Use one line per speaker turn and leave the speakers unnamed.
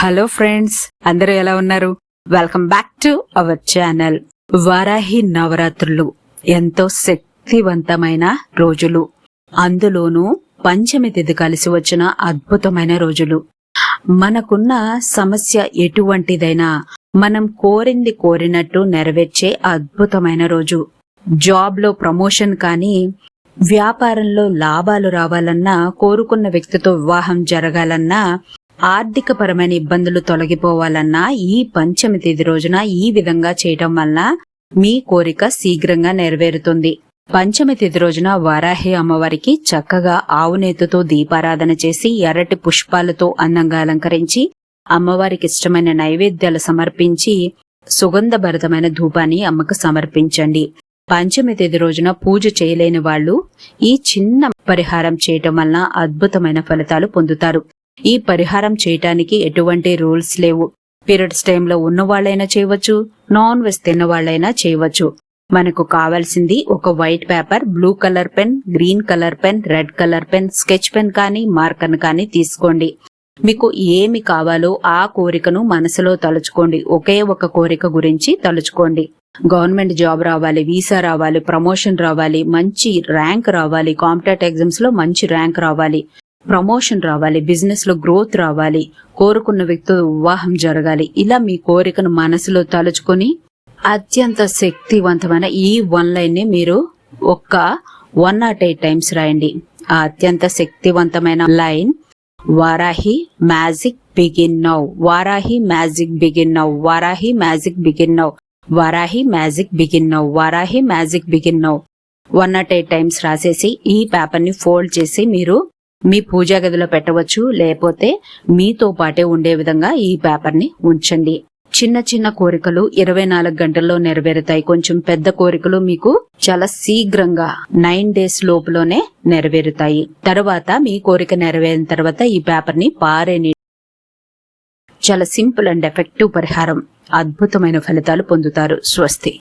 Hello friends అందరూ ఎలా ఉన్నారు? Welcome back to our channel. Varahi నవరాత్రులు ఎంతో శక్తివంతమైన రోజులు. అందులోనూ పంచమి తిథి కలిసి వచ్చిన అద్భుతమైన రోజులు. మనకున్న సమస్య ఎటువంటిదైనా మనం కోరింది కోరినట్టు నెరవేర్చే అద్భుతమైన రోజు. జాబ్లో ప్రమోషన్ కానీ వ్యాపారంలో లాభాలు రావాలన్నా కోరుకున్న వ్యక్తితో వివాహం జరగాలన్నా ఆర్థికపరమైన ఇబ్బందులు తొలగిపోవాలన్నా ఈ పంచమి తేదీ రోజున ఈ విధంగా చేయటం వల్ల మీ కోరిక శీఘ్రంగా నెరవేరుతుంది. పంచమి తిథి రోజున వారాహి అమ్మవారికి చక్కగా ఆవునేతుతో దీపారాధన చేసి ఎర్రటి పుష్పాలతో అందంగా అలంకరించి అమ్మవారికి ఇష్టమైన నైవేద్యాలు సమర్పించి సుగంధభరితమైన ధూపాన్ని అమ్మకు సమర్పించండి. పంచమి తేదీ రోజున పూజ చేయలేని వాళ్ళు ఈ చిన్న పరిహారం చేయటం వలన అద్భుతమైన ఫలితాలు పొందుతారు. ఈ పరిహారం చేయటానికి ఎటువంటి రూల్స్ లేవు. పీరియడ్స్ టైంలో ఉన్నవాళ్ళైనా చేయవచ్చు నాన్ వెజ్ తిన్నవాళ్ళైనా చేయవచ్చు. మనకు కావాల్సింది ఒక white paper blue colour pen green colour pen red colour pen sketch pen కానీ మార్కర్ కానీ తీసుకోండి. మీకు ఏమి కావాలో ఆ కోరికను మనసులో తలుచుకోండి. ఒకే ఒక కోరిక గురించి తలుచుకోండి. గవర్నమెంట్ జాబ్ రావాలి వీసా రావాలి ప్రమోషన్ రావాలి మంచి ర్యాంక్ రావాలి కాంపిటేటివ్ ఎగ్జామ్స్లో మంచి ర్యాంక్ రావాలి. ప్రమోషన్ రావాలి బిజినెస్లో గ్రోత్ రావాలి కోరుకున్న వ్యక్తితో వివాహం జరగాలి. ఇలా మీ కోరికను మనసులో తలుచుకొని అత్యంత శక్తివంతమైన ఈ వన్ లైన్ని మీరు ఒక్క వన్ నాట్ ఎయిట్ టైమ్స్ రాయండి. ఆ అత్యంత శక్తివంతమైన line Varahi magic begin now Varahi magic begin now Varahi magic begin now Varahi magic begin now Varahi magic begin now one naught eight times రాసేసి ఈ పేపర్ని ఫోల్డ్ చేసి మీరు మీ పూజా గదిలో పెట్టవచ్చు లేకపోతే మీతో పాటే ఉండే విధంగా ఈ పేపర్ని ఉంచండి. చిన్న చిన్న కోరికలు ఇరవై నాలుగు గంటల్లో నెరవేరుతాయి. కొంచెం పెద్ద కోరికలు మీకు చాలా శీఘ్రంగా నైన్ డేస్ లోపులోనే నెరవేరుతాయి. తర్వాత మీ కోరిక నెరవేరిన తర్వాత ఈ పేపర్ని పారేని చాలా సింపుల్ అండ్ ఎఫెక్టివ్ పరిహారం. అద్భుతమైన ఫలితాలు పొందుతారు. స్వస్తి.